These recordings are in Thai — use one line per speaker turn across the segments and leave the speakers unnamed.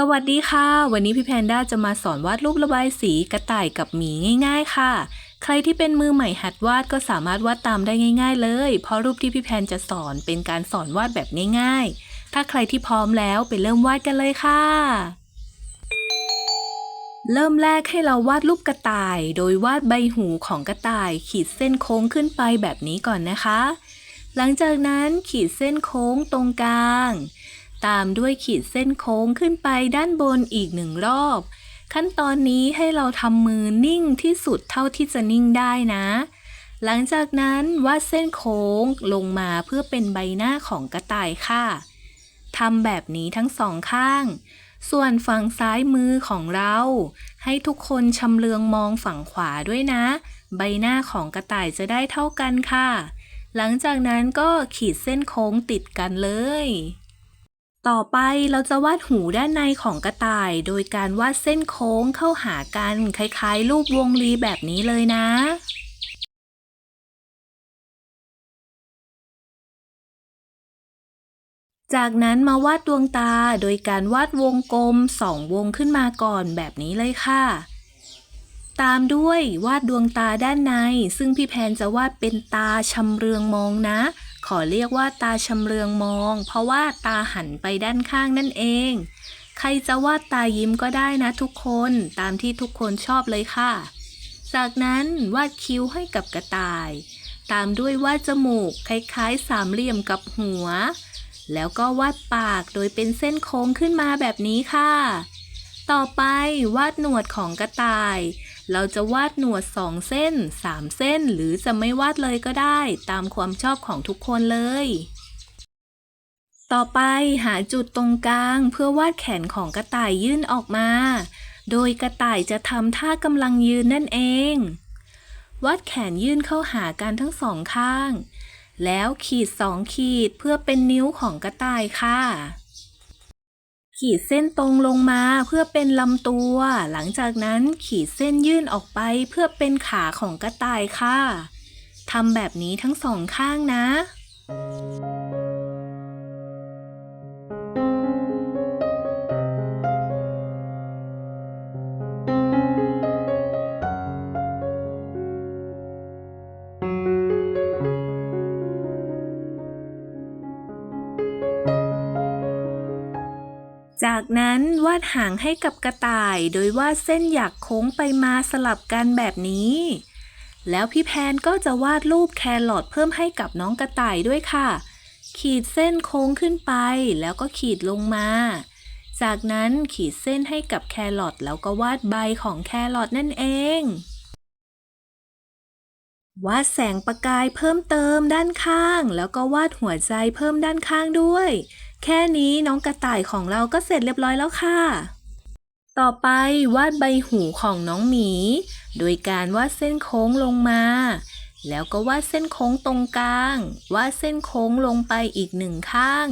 สวัสดีค่ะ วันนี้พี่แพนด้าจะมาสอนวาดรูประบายสีกระต่ายกับหมีง่าย ๆ ค่ะ ใครที่เป็นมือใหม่หัดวาดก็สามารถวาดตามได้ง่าย ๆ เลย เพราะรูปที่พี่แพนจะสอนเป็นการสอนวาดแบบง่าย ๆ ถ้าใครที่พร้อมแล้วไปเริ่มวาดกันเลยค่ะ เริ่มแรกให้เราวาดรูปกระต่าย โดยวาดใบหูของกระต่าย ขีดเส้นโค้งขึ้นไปแบบนี้ก่อนนะคะ หลังจากนั้นขีดเส้นโค้งตรงกลาง ตามด้วยขีดเส้นโค้งขึ้นไปด้านบนอีกหนึ่งรอบ ขั้นตอนนี้ให้เราทำมือนิ่งที่สุดเท่าที่จะนิ่งได้นะ หลังจากนั้นวาดเส้นโค้งลงมาเพื่อเป็นใบหน้าของกระต่ายค่ะทำแบบนี้ทั้งสองข้าง ส่วนฝั่งซ้ายมือของเรา ให้ทุกคนชำเลืองมองฝั่งขวาด้วยนะ ใบหน้าของกระต่ายจะได้เท่ากันค่ะ หลังจากนั้นก็ขีดเส้นโค้งติดกันเลย ต่อไปเราจะวาดหูด้านในของกระต่าย โดยการวาดเส้นโค้งเข้าหากัน คล้ายๆ รูปวงรีแบบนี้เลยนะ จากนั้นมาวาดดวงตาโดยการวาดวงกลมสองวงขึ้นมาก่อนแบบนี้เลยค่ะ ตามด้วยวาดดวงตาด้านใน ซึ่งพี่แพนจะวาดเป็นตาชำเรืองมองนะ ขอเรียกว่าตาชำเรืองมอง เพราะว่าตาหันไปด้านข้างนั่นเอง ใครจะวาดตายิ้มก็ได้นะทุกคนตามที่ทุกคนชอบเลยค่ะ จากนั้นวาดคิ้วให้กับกระต่าย ตามด้วยวาดจมูกคล้ายๆ สามเหลี่ยมกับหัว แล้วก็วาดปากโดยเป็นเส้นโค้งขึ้นมาแบบนี้ค่ะ ต่อไปวาดหนวดของกระต่าย เราจะวาดหนวดสองเส้นสามเส้น หรือจะไม่วาดเลยก็ได้ ตามความชอบของทุกคนเลย ต่อไปหาจุดตรงกลางเพื่อวาดแขนของกระต่ายยื่นออกมา โดยกระต่ายจะทำท่ากำลังยืนนั่นเอง วาดแขนยื่นเข้าหากันทั้งสองข้าง แล้วขีดสองขีดเพื่อเป็นนิ้วของกระต่ายค่ะ ขีดเส้นตรงลงมาเพื่อเป็นลำตัว หลังจากนั้นขีดเส้นยื่นออกไปเพื่อเป็นขาของกระต่ายค่ะทำแบบนี้ทั้งสองข้างนะ จากนั้นวาดหางให้กับกระต่าย โดยวาดเส้นหยักโค้งไปมาสลับกันแบบนี้ แล้วพี่แพนก็จะวาดรูปแครอทเพิ่มให้กับน้องกระต่ายด้วยค่ะ ขีดเส้นโค้งขึ้นไป แล้วก็ขีดลงมา จากนั้นขีดเส้นให้กับแครอทแล้วก็วาดใบของแครอทนั่นเองวาดแสงประกายเพิ่มเติมด้านข้าง แล้วก็วาดหัวใจเพิ่มด้านข้างด้วย แค่นี้น้องกระต่ายของเราก็เสร็จเรียบร้อยแล้วค่ะ ต่อไปวาดใบหูของน้องหมี โดยการวาดเส้นโค้งลงมา แล้วก็วาดเส้นโค้งตรงกลาง วาดเส้นโค้งลงไปอีกหนึ่งข้าง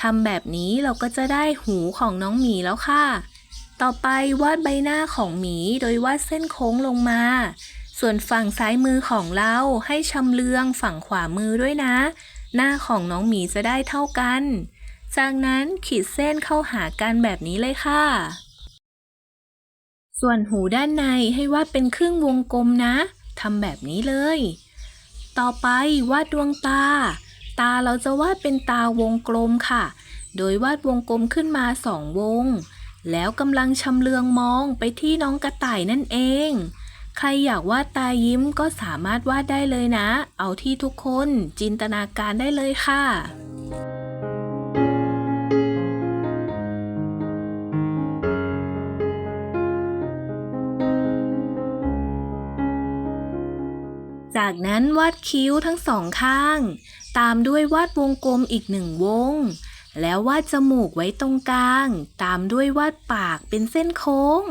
ทำแบบนี้เราก็จะได้หูของน้องหมีแล้วค่ะ ต่อไปวาดใบหน้าของหมีโดยวาดเส้นโค้งลงมา ส่วนฝั่งซ้ายมือของเราให้ชำเลืองฝั่งขวามือด้วยนะ หน้าของน้องหมีจะได้เท่ากัน จากนั้นขีดเส้นเข้าหากันแบบนี้เลยค่ะ ส่วนหูด้านในให้วาดเป็นครึ่งวงกลมนะทำแบบนี้เลย ต่อไปวาดดวงตา ตาเราจะวาดเป็นตาวงกลมค่ะ โดยวาดวงกลมขึ้นมาสองวง แล้วกำลังชำเลืองมองไปที่น้องกระต่ายนั่นเอง ใครอยากวาดตายิ้มก็สามารถวาดได้เลยนะ เอาที่ทุกคนจินตนาการได้เลยค่ะ จากนั้นวาดคิ้วทั้งสองข้าง ตามด้วยวาดวงกลมอีกหนึ่งวง แล้ววาดจมูกไว้ตรงกลาง ตามด้วยวาดปากเป็นเส้นโค้ง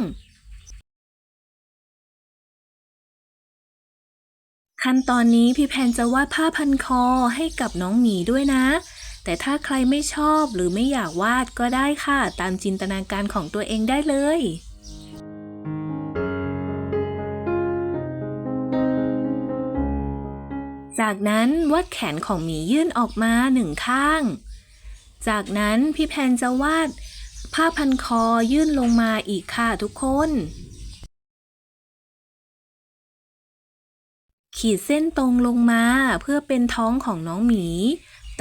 ขั้นตอนนี้พี่แพนจะวาดผ้าพันคอให้กับน้องหมีด้วยนะ แต่ถ้าใครไม่ชอบหรือไม่อยากวาดก็ได้ค่ะ ตามจินตนาการของตัวเองได้เลย จากนั้นวาดแขนของหมียื่นออกมาหนึ่งข้าง จากนั้นพี่แพนจะวาด ผ้าพันคอยื่นลงมาอีกค่ะทุกคน ขีดเส้นตรงลงมาเพื่อเป็นท้องของน้องหมี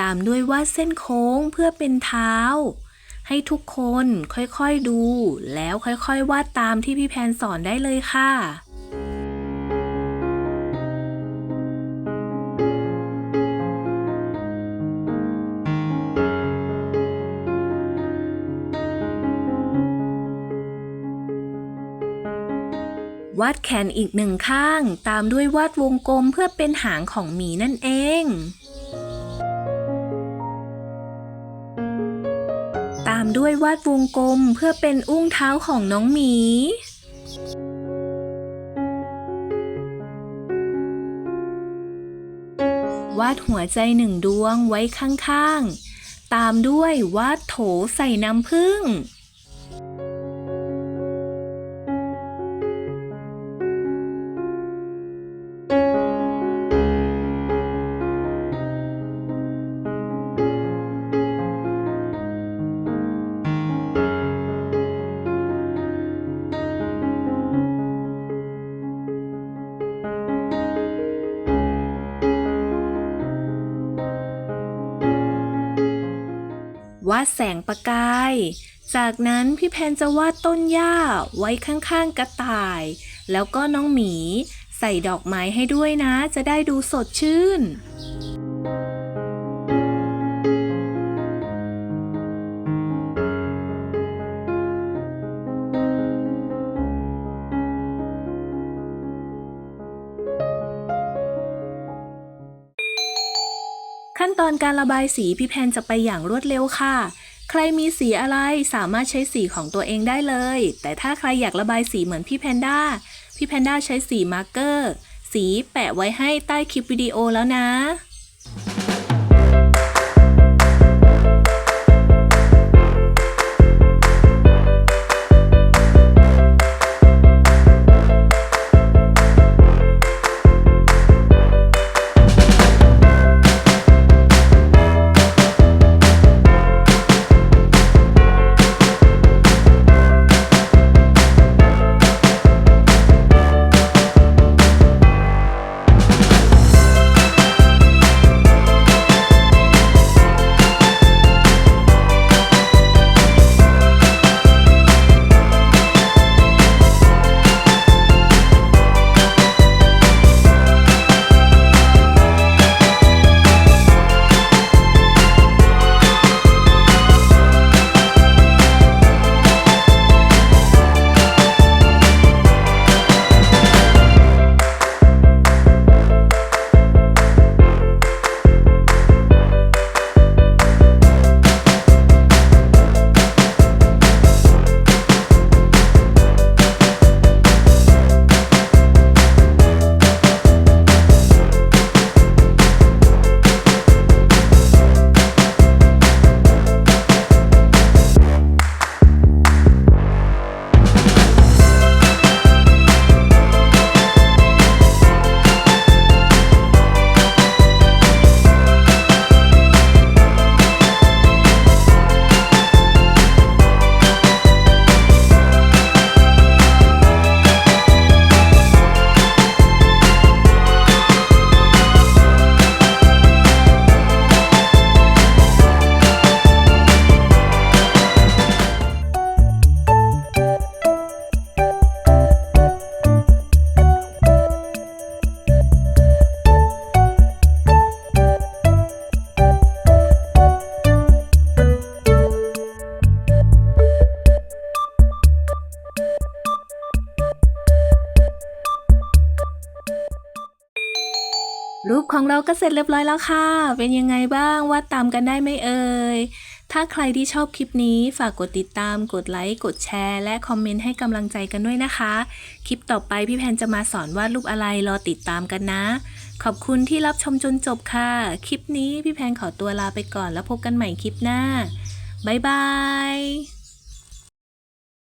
ตามด้วยวาดเส้นโค้งเพื่อเป็นเท้า ให้ทุกคนค่อยๆดู แล้วค่อยๆวาดตามที่พี่แพนสอนได้เลยค่ะ วาดแขนอีกหนึ่งข้าง ตามด้วยวาดวงกลมเพื่อเป็นหางของหมีนั่นเอง ตามด้วยวาดวงกลมเพื่อเป็นอุ้งเท้าของน้องหมี วาดหัวใจหนึ่งดวงไว้ข้างๆ ตามด้วยวาดโถใส่น้ำผึ้ง วาดแสงประกาย จากนั้นพี่แพนจะวาดต้นหญ้าไว้ข้างๆกระต่าย แล้วก็น้องหมี ใส่ดอกไม้ให้ด้วยนะ จะได้ดูสดชื่น ขั้นตอนการระบายสีพี่แพนจะไปอย่างรวดเร็วค่ะ ใครมีสีอะไรสามารถใช้สีของตัวเองได้เลย แต่ถ้าใครอยากระบายสีเหมือนพี่แพนด้า พี่แพนด้าใช้สีมาร์กเกอร์ สีแปะไว้ให้ใต้คลิปวิดีโอแล้วนะ ของเราก็เสร็จเรียบร้อยแล้วค่ะ เป็นยังไงบ้างวาดตามกันได้ไหมเอ่ย ถ้าใครที่ชอบคลิปนี้ฝากกดติดตาม กดไลค์ กดแชร์ และคอมเมนต์ให้กำลังใจกันด้วยนะคะ คลิปต่อไปพี่แพนจะมาสอนวาดรูปอะไรรอติดตามกันนะ ขอบคุณที่รับชมจนจบค่ะ คลิปนี้พี่แพนขอตัวลาไปก่อนแล้วพบกันใหม่คลิปหน้า บ๊ายบาย